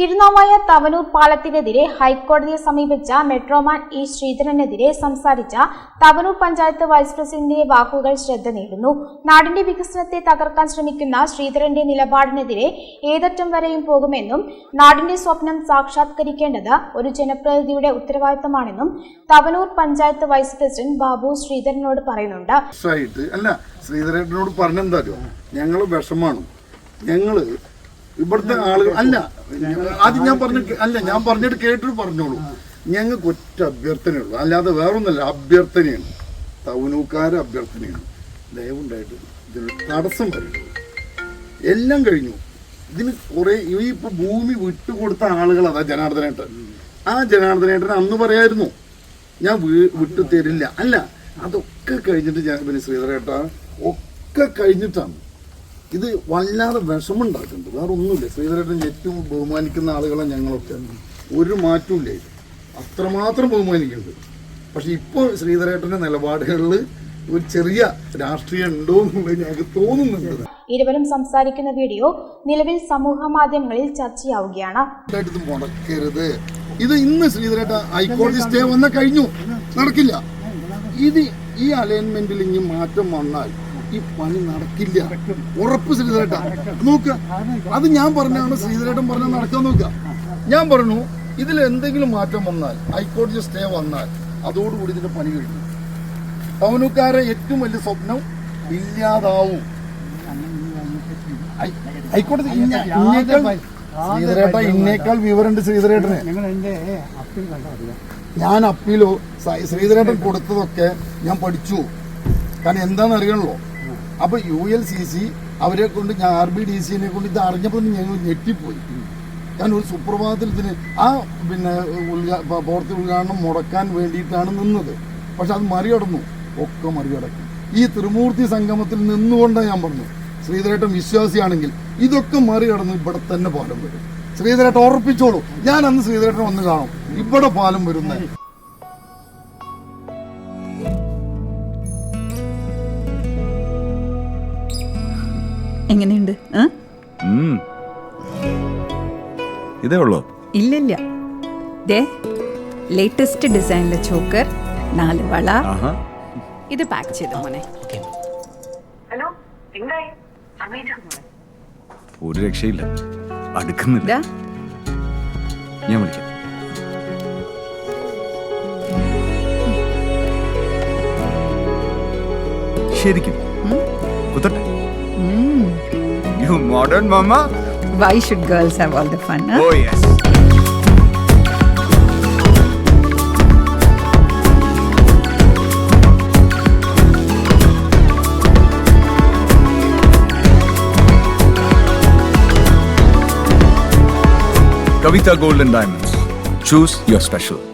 തിരുനാവായ തവനൂർ പാലത്തിനെതിരെ ഹൈക്കോടതിയെ സമീപിച്ച metro man E ശ്രീധരനെതിരെ സംസാരിച്ച തവനൂർ പഞ്ചായത്ത് വൈസ് പ്രസിഡന്റിന്റെ വാക്കുകൾ ശ്രദ്ധ നേടുന്നു. നാടിന്റെ വികസനത്തെ തകർക്കാൻ ശ്രമിക്കുന്ന ശ്രീധരന്റെ നിലപാടിനെതിരെ ഏതറ്റം വരെയും പോകുമെന്നും നാടിന്റെ സ്വപ്നം സാക്ഷാത്കരിക്കേണ്ടത് ഒരു ജനപ്രതിനിധിയുടെ ഉത്തരവാദിത്തമാണെന്നും തവനൂർ പഞ്ചായത്ത് വൈസ് പ്രസിഡന്റ് ബാബു ശ്രീധരനോട് പറയുന്നുണ്ട്. അല്ല ശ്രീധരനോട് ഞങ്ങൾ വിഷമാണ്. ഞങ്ങൾ ഇവിടുത്തെ ആളുകൾ അല്ല ആദ്യം ഞാൻ പറഞ്ഞിട്ട് അല്ല ഞാൻ പറഞ്ഞിട്ട് കേട്ടിട്ട് പറഞ്ഞോളൂ. ഞങ്ങൾക്ക് ഒറ്റ അഭ്യർത്ഥനയുള്ളൂ. അല്ലാതെ വേറൊന്നല്ല അഭ്യർത്ഥനയാണ്. തവനൂക്കാരെ അഭ്യർത്ഥനയാണ്. ദയവുണ്ടായിട്ട് ഇതിന് തടസ്സം വരരുത്. എല്ലാം കഴിഞ്ഞു. ഇതിന് കുറെ ഈ ഇപ്പൊ ഭൂമി വിട്ടുകൊടുത്ത ആളുകൾ അതാ ജനാർദ്ദനേട്ടൻ. ആ ജനാർദ്ദനേട്ടൻ അന്ന് പറയായിരുന്നു ഞാൻ വിട്ടു തരില്ല അല്ല അതൊക്കെ കഴിഞ്ഞിട്ട് ഞാൻ പിന്നെ ശ്രീധരേട്ട ഒക്കെ കഴിഞ്ഞിട്ടാണ് ഇത് വല്ലാതെ വിഷമുണ്ടാക്കുന്നുണ്ട് വേറെ ഒന്നുമില്ല ശ്രീധരേട്ടൻ ഏറ്റവും ബഹുമാനിക്കുന്ന ആളുകളെ ഞങ്ങളൊക്കെ. ഒരു മാറ്റമില്ല. അത്രമാത്രം ബഹുമാനിക്കുന്നുണ്ട് പക്ഷെ ഇപ്പോൾ ശ്രീധരേട്ടന്റെ നിലപാടുകളിൽ ഒരു ചെറിയ രാഷ്ട്രീയം ഉണ്ടോ എന്നുള്ളത് ഞങ്ങൾക്ക് തോന്നുന്നുണ്ട്. ഇരുവരും സംസാരിക്കുന്ന വീഡിയോ നിലവിൽ സമൂഹ മാധ്യമങ്ങളിൽ ചർച്ചയാവുകയാണ്. ഇത് മുടക്കരുത്. ഇത് ഇന്ന് ശ്രീധരേട്ട ഹൈക്കോടതി സ്റ്റേ വന്ന കഴിഞ്ഞു. നടക്കില്ല. ഇത് ഈ അലൈൻമെന്റിൽ ഇനി മാറ്റം വന്നാൽ ഈ പണി നടക്കില്ല. ഉറപ്പ് ശ്രീധരേട്ട. നോക്ക അത് ഞാൻ പറഞ്ഞാണ് ശ്രീധരേട്ടൻ പറഞ്ഞ നടക്കാൻ നോക്ക. ഞാൻ പറഞ്ഞു ഇതിൽ എന്തെങ്കിലും മാറ്റം വന്നാൽ ഹൈക്കോടതി സ്റ്റേ വന്നാൽ അതോടുകൂടി ഇതിന്റെ പണി കഴിഞ്ഞു. പവനുക്കാരെ ഏറ്റവും വലിയ സ്വപ്നം ഇല്ലാതാവും. ഹൈക്കോടതി ശ്രീധരേട്ട ഇന്നേക്കാൾ വിവരമുണ്ട് ശ്രീധരേട്ടന്. ഞാൻ അപ്പീലോ ശ്രീധരേട്ടൻ കൊടുത്തതൊക്കെ ഞാൻ പഠിച്ചു. കാരണം എന്താണെന്ന് അറിയണല്ലോ? അപ്പൊ യു എൽ സി സി അവരെ കൊണ്ട് ഞാൻ ആർ ബി ഡി സിനെ കൊണ്ട് ഇത് അറിഞ്ഞപ്പോൾ ഞങ്ങൾ ഞെട്ടിപ്പോയി. ഞാൻ ഒരു സുപ്രഭാതത്തിൽ ഇതിന് ആ പിന്നെ ഉദ്ഘാ- പ- ഉദ്ഘാടനം മുടക്കാൻ വേണ്ടിയിട്ടാണ് നിന്നത്. പക്ഷെ അത് മറികടന്നു. ഒക്കെ മറികടക്കും. ഈ ത്രിമൂർത്തി സംഗമത്തിൽ നിന്നുകൊണ്ടാണ് ഞാൻ പറഞ്ഞു. ശ്രീധരേട്ടൻ വിശ്വാസിയാണെങ്കിൽ ഇതൊക്കെ മറികടന്ന് ഇവിടെ തന്നെ പാലം വരും. ശ്രീധരേട്ടൻ ഉറപ്പിച്ചോളൂ. ഞാൻ അന്ന് ശ്രീധരേട്ടൻ വന്ന് കാണും. ഇവിടെ പാലം വരുന്നത് എങ്ങനെയുണ്ട്. ഇതേ ഉള്ളോ. ഇല്ലില്ല. ദേ ലേറ്റസ്റ്റ് ഡിസൈനിലെ ചോക്കർ നാല് വള. ആഹാ. ഇത് പാക്ക് ചെയ്തു മോനെ? ഹലോ ഒരു രക്ഷയില്ല. അടുക്കുന്നില്ല. ഞാൻ വിളിക്കാം. ശരിക്കും. കുത്തട്ടെ. You modern mama? Why should girls have all the fun? Huh? Oh yes. Kavita Gold and Diamonds. Choose your special.